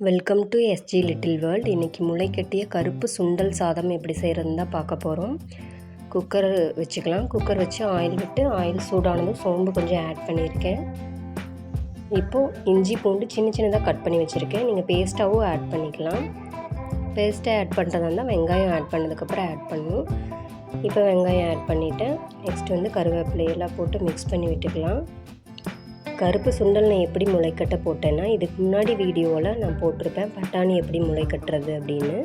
Welcome to S G little world இன்றைக்கி முளைக்கட்டிய கருப்பு சுண்டல் சாதம் எப்படி செய்கிறதுன்னு தான் பார்க்க போகிறோம் குக்கர் வச்சுக்கலாம். குக்கர் வச்சு ஆயில் விட்டு ஆயில் சூடானதும் சோம்பு கொஞ்சம் ஆட் பண்ணியிருக்கேன். இப்போது இஞ்சி பூண்டு சின்ன சின்னதாக கட் பண்ணி வச்சுருக்கேன். நீங்கள் பேஸ்ட்டாகவும் ஆட் பண்ணிக்கலாம். பேஸ்ட்டாக ஆட் பண்ணுறதா இருந்தால் வெங்காயம் ஆட் பண்ணதுக்கப்புறம் ஆட் பண்ணணும் இப்போ வெங்காயம் ஆட் பண்ணிவிட்டேன் நெக்ஸ்ட் வந்து கருவேப்பிலையெல்லாம் போட்டு மிக்ஸ் பண்ணி விட்டுக்கலாம். கருப்பு சுண்டல் நான் எப்படி முளைக்கட்ட போட்டேன்னா இதுக்கு முன்னாடி வீடியோவில் நான் போட்டிருப்பேன் பட்டாணி எப்படி முளைக்கட்டுறது அப்படின்னு.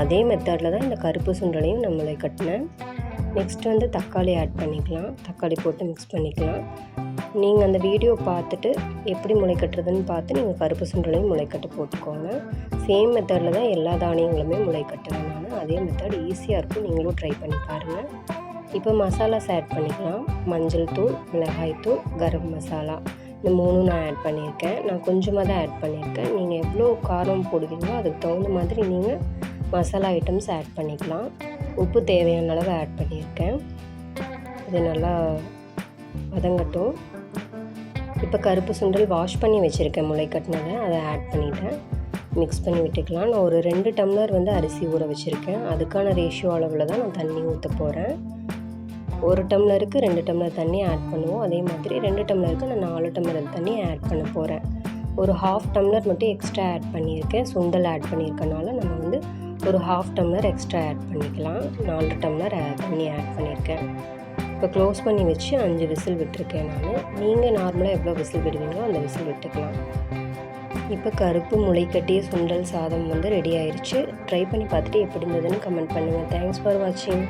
அதே மெத்தடில் தான் இந்த கருப்பு சுண்டலையும் நான் முளைக்கட்டினேன். நெக்ஸ்ட் வந்து தக்காளி ஆட் பண்ணிக்கலாம். தக்காளி போட்டு மிக்ஸ் பண்ணிக்கலாம். நீங்கள் அந்த வீடியோ பார்த்துட்டு எப்படி முளைக்கட்டுறதுன்னு பார்த்து நீங்கள் கருப்பு சுண்டலையும் முளைக்கட்டு போட்டுக்கோங்க. சேம் மெத்தடில் தான் எல்லா தானியங்களுமே முளைக்கட்டுவேன் நான். அதே மெத்தட் ஈஸியாக இருக்கும். நீங்களும் ட்ரை பண்ணி பாருங்கள் இப்போ மசாலாஸ் ஆட் பண்ணிக்கலாம். மஞ்சள் தூள் மிளகாய் தூள் கரம் மசாலா. இந்த மூணும் நான் ஆட் பண்ணியிருக்கேன். நான் கொஞ்சமாக தான் ஆட் பண்ணியிருக்கேன். நீங்கள் எவ்வளோ காரம் போடுவீங்களோ அதுக்கு தகுந்த மாதிரி நீங்கள் மசாலா ஐட்டம்ஸ் ஆட் பண்ணிக்கலாம். உப்பு தேவையான அளவு ஆட் பண்ணியிருக்கேன். இது நல்லா வதங்கட்டும். இப்போ கருப்பு சுண்டல் வாஷ் பண்ணி வச்சுருக்கேன். முளை கட்டினதை அதை ஆட் பண்ணிட்டேன். மிக்ஸ் பண்ணி விட்டுக்கலாம். நான் ஒரு ரெண்டு டம்ளர் வந்து அரிசி ஊற வச்சுருக்கேன். அதுக்கான ரேஷியோ அளவில் தான் நான் தண்ணி ஊற்ற போகிறேன் ஒரு டம்ளருக்கு ரெண்டு டம்ளர் தண்ணி ஆட் பண்ணுவோம். அதே மாதிரி ரெண்டு டம்ளருக்கு நான் நாலு டம்ளர் தண்ணி ஆட் பண்ண போகிறேன் ஒரு ஹாஃப் டம்ளர் மட்டும் எக்ஸ்ட்ரா ஆட் பண்ணியிருக்கேன். சுண்டல் ஆட் பண்ணியிருக்கனால நம்ம வந்து ஒரு ஹாஃப் டம்ளர் எக்ஸ்ட்ரா ஆட் பண்ணிக்கலாம். நாலு டம்ளர் தண்ணி ஆட் பண்ணியிருக்கேன். இப்போ க்ளோஸ் பண்ணி வச்சு அஞ்சு விசில் விட்டுருக்கேன் நான். நீங்கள் நார்மலாக எவ்வளோ விசில் விடுவீங்களோ அந்த விசில் விட்டுக்கலாம். இப்போ கருப்பு முளைக்கட்டிய சுண்டல் சாதம் வந்து ரெடி ஆயிடுச்சு ட்ரை பண்ணி பார்த்துட்டு எப்படி இருந்ததுன்னு கமெண்ட் பண்ணுங்கள் தேங்க்ஸ் ஃபார் வாட்சிங்